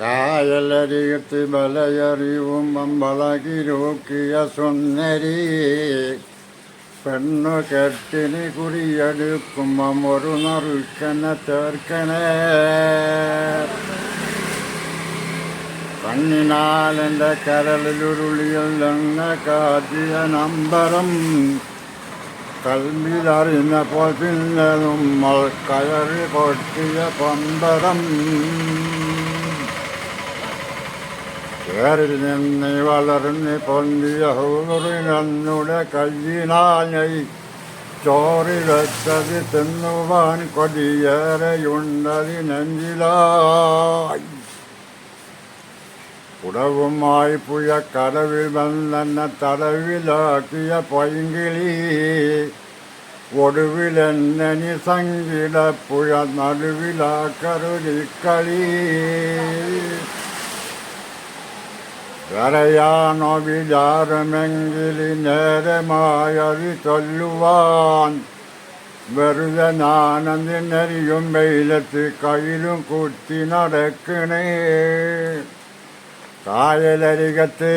കായലരികത്ത് ബലയറിവും അമ്പളകിരൂക്കിയ സുന്ദരി. പെണ്ണു കെട്ടിന് കുറിയെടുക്കുമ്പം ഒരു നറുക്കനെ ചേർക്കണേ. കണ്ണിനാലെന്റെ കരളിലുരുളിയിൽ എണ്ണ കാട്ടിയ നമ്പരം. കൽമിലറിഞ്ഞ പിന്നെ നമ്മൾ കയറി പൊട്ടിയ പമ്പരം. കേറിൽ നിന്ന് വളർന്ന് പൊന്തിയ ഹൂറിനുടെ കയ്യിനായി ചോറി വെച്ചത് തിന്നുവാൻ കൊടിയേറെയുണ്ടതി നെഞ്ചിലായി ഉടവുമായി പുഴ കടവിൽ വന്നെന്നെ തടവിലാക്കിയ പൈങ്കിളി ഒടുവിലെന്നെ സംഗീത പുഴ നടുവിലാക്കരുതിക്കളി. കരയാണോ വിചാരമെങ്കിലി നേരമായത് ചൊല്ലുവാൻ. വെറുതെ നാനന്ദിനരിയും വെയിലത്ത് കയ്യിലും കുത്തി നടക്കണേ. കായലരികത്ത്